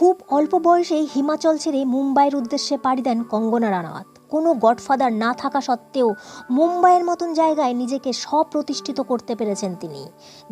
খুব অল্প বয়সেই হিমাচল ছেড়ে মুম্বাইয়ের উদ্দেশ্যে পাড়ি দেন কঙ্গনা রানাওয়াত। কোনো গডফাদার না থাকা সত্ত্বেও মুম্বাইয়ের মতন জায়গায় নিজেকে স্বপ্রতিষ্ঠিত করতে পেরেছেন তিনি।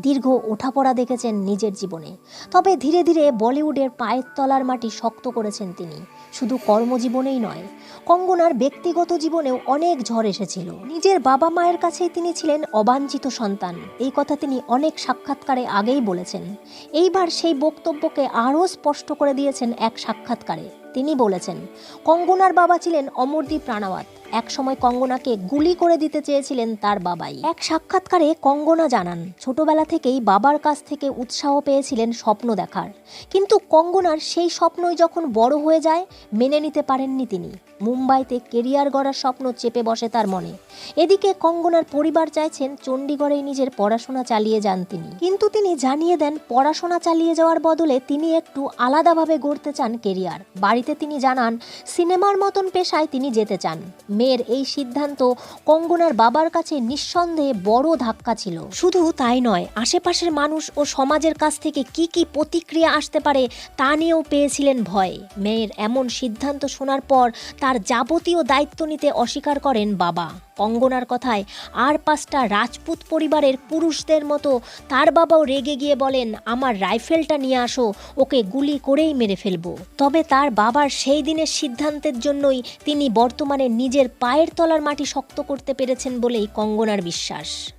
দীর্ঘ ওঠাপড়া দেখেছেন নিজের জীবনে। তবে ধীরে ধীরে বলিউডের পায়ের তলার মাটি শক্ত করেছেন তিনি। শুধু কর্মজীবনেই নয়, কঙ্গনার ব্যক্তিগত জীবনেও অনেক ঝড় এসেছিল। নিজের বাবা মায়ের কাছেই তিনি ছিলেন অবাঞ্ছিত সন্তান। এই কথা তিনি অনেক সাক্ষাৎকারে আগেই বলেছেন। এইবার সেই বক্তব্যকে আরও স্পষ্ট করে দিয়েছেন এক সাক্ষাৎকারে। তিনি বলেছেন, কঙ্গনার বাবা ছিলেন অমরদীপ রানাওয়াত। একসময় কঙ্গনাকে গুলি করে দিতে চেয়েছিলেন তার বাবাই। এক সাক্ষাৎকারে কঙ্গনা জানান, ছোটবেলা থেকেই বাবার কাছ থেকে উৎসাহ পেয়েছিলেন স্বপ্ন দেখার। কিন্তু কঙ্গনার সেই স্বপ্নই যখন বড় হয়ে যায়, মেনে নিতে পারেননি তিনি। মুম্বাইতে কেরিয়ার গড়ার স্বপ্ন চেপে বসে তার মনে। এদিকে কঙ্গনার পরিবার চাইছেন চণ্ডীগড়েই নিজের পড়াশোনা চালিয়ে যান তিনি। কিন্তু তিনি জানিয়ে দেন, পড়াশোনা চালিয়ে যাওয়ার বদলে তিনি একটু আলাদাভাবে গড়তে চান কেরিয়ার। বাড়িতে তিনি জানান, সিনেমার মতন পেশায় তিনি যেতে চান। মেয়ের এই সিদ্ধান্ত কঙ্গনার বাবার কাছে নিঃসন্দেহে বড় ধাক্কা ছিল। শুধু তাই নয়, আশেপাশের মানুষ ও সমাজের কাছ থেকে কি কি প্রতিক্রিয়া আসতে পারে তা নিয়েও পেয়েছিলেন ভয়। মেয়ের এমন সিদ্ধান্ত শোনার পর তার যাবতীয় দায়িত্ব নিতে অস্বীকার করেন বাবা। কঙ্গনার কথায়, আর পাঁচটা রাজপুত পরিবারের পুরুষদের মতো তার বাবাও রেগে গিয়ে বলেন, আমার রাইফেলটা নিয়ে আসো, ওকে গুলি করেই মেরে ফেলব। তবে তার বাবার সেই দিনের সিদ্ধান্তের জন্যই তিনি বর্তমানে পায়ের তলার মাটি শক্ত করতে পেরেছেন বলেই কঙ্গনার বিশ্বাস।